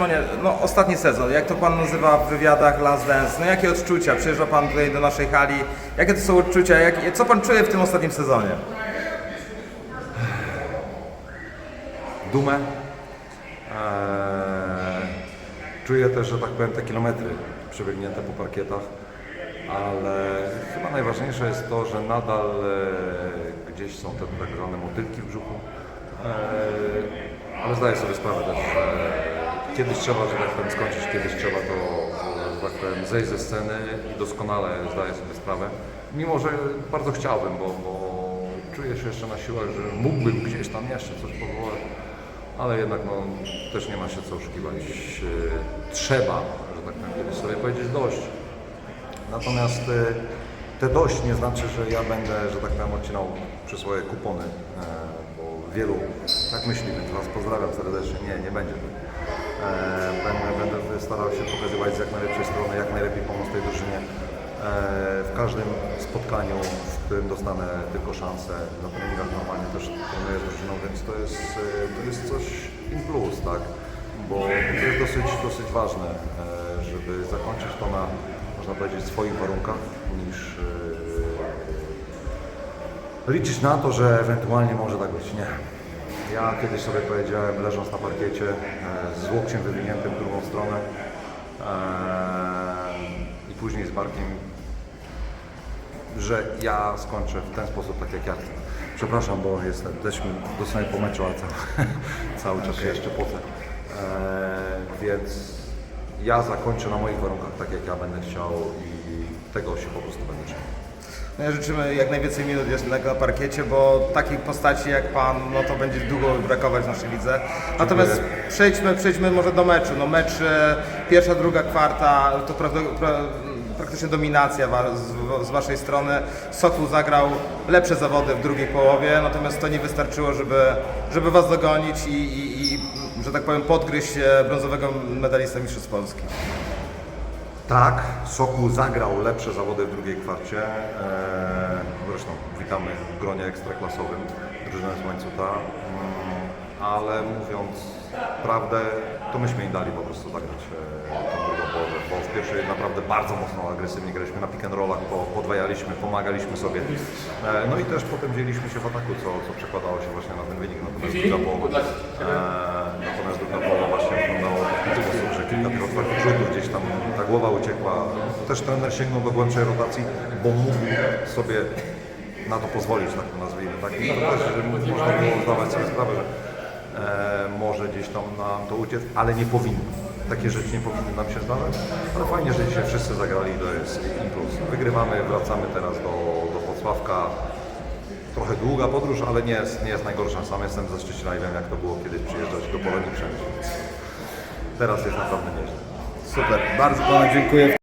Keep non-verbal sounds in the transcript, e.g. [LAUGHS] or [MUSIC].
Szymonie, no ostatni sezon, jak to Pan nazywa w wywiadach Last Dance, no jakie odczucia? Przyjeżdża Pan tutaj do naszej hali, jakie to są odczucia, jak, co Pan czuje w tym ostatnim sezonie? dumę. Eee, czuję też, że tak powiem, te kilometry przebiegnięte po parkietach, ale chyba najważniejsze jest to, że nadal e, gdzieś są te tak zwane motylki w brzuchu. Eee, ale zdaję sobie sprawę też, że kiedyś trzeba, że tak powiem, skończyć, kiedyś trzeba to, e, że tak powiem, zejść ze sceny i doskonale zdaję sobie sprawę. Mimo, że bardzo chciałbym, bo, bo czuję się jeszcze na siłach, że mógłbym gdzieś tam jeszcze coś powołać, ale jednak no, też nie ma się co oszukiwać. E, Trzeba, że tak powiem, kiedyś sobie powiedzieć dość. Natomiast e, te dość nie znaczy, że ja będę, że tak powiem, odcinał przy swoje kupony, bo wielu tak myśli, więc Was pozdrawiam serdecznie. Nie, nie będzie. E, Będę, starał się pokazywać z jak najlepszej strony, jak najlepiej pomóc tej drużynie. E, W każdym spotkaniu, w którym dostanę tylko szansę, na treningach normalnie też trenuję z drużyną, więc to jest, e, to jest coś in plus, tak? Bo to jest dosyć, dosyć ważne, żeby zakończyć to na, można powiedzieć, swoich warunkach, niż liczyć na to, że ewentualnie może tak być. Nie. Ja kiedyś sobie powiedziałem, leżąc na parkiecie, e, z łokciem wywiniętym w drugą stronę e, i później z barkiem, że ja skończę w ten sposób, tak jak ja chcę. Przepraszam, bo jestem też dosłownie po meczu, ale cały, [LAUGHS] cały czas się jeszcze pocę. E, więc ja zakończę na moich warunkach, tak jak ja będę chciał i tego się po prostu będę trzymał. No życzymy jak najwięcej minut jeszcze na parkiecie, bo takich postaci jak Pan, no to będzie długo brakować w naszej lidze. Natomiast przejdźmy, przejdźmy może do meczu. No mecz e, pierwsza, druga kwarta, to praktycznie dominacja z, Waszej strony. Sokół zagrał lepsze zawody w drugiej połowie, natomiast to nie wystarczyło, żeby, żeby Was dogonić i, i, i że tak powiem, podgryźć e, brązowego medalistę Mistrzostw Polski. Tak, Sokół zagrał lepsze zawody w drugiej kwarcie. Eee, zresztą witamy w gronie ekstraklasowym drużynę z Łańcuta. Mm, ale mówiąc prawdę, to myśmy im dali po prostu zagrać e, tą drugą połowę, bo w pierwszej naprawdę bardzo mocno agresywnie graliśmy na pick and rollach, po, podwajaliśmy, pomagaliśmy sobie. E, no i też potem wzięliśmy się w ataku, co, co przekładało się właśnie na ten wynik. Natomiast druga połowa, e, natomiast druga połowa właśnie wyglądało w ten sposób, że otwartych rzutów gdzieś tam ta głowa uciekła. Też trener sięgnął do głębszej rotacji, bo mógł sobie na to pozwolić, tak to nazwijmy. Tak? I to też że można było zdawać sobie sprawę, że e, może gdzieś tam nam to uciec, ale nie powinno. Takie rzeczy nie powinny nam się zdawać, ale fajnie, że dzisiaj wszyscy zagrali, to jest impuls. Wygrywamy, wracamy teraz do, do Wrocławka. Trochę długa podróż, ale nie jest, nie jest najgorsza. Sam jestem ze Szczecina i wiem, jak to było kiedyś przyjeżdżać do Polonii Przemysł. Teraz jest naprawdę nieźle. Super, bardzo Panu dziękuję.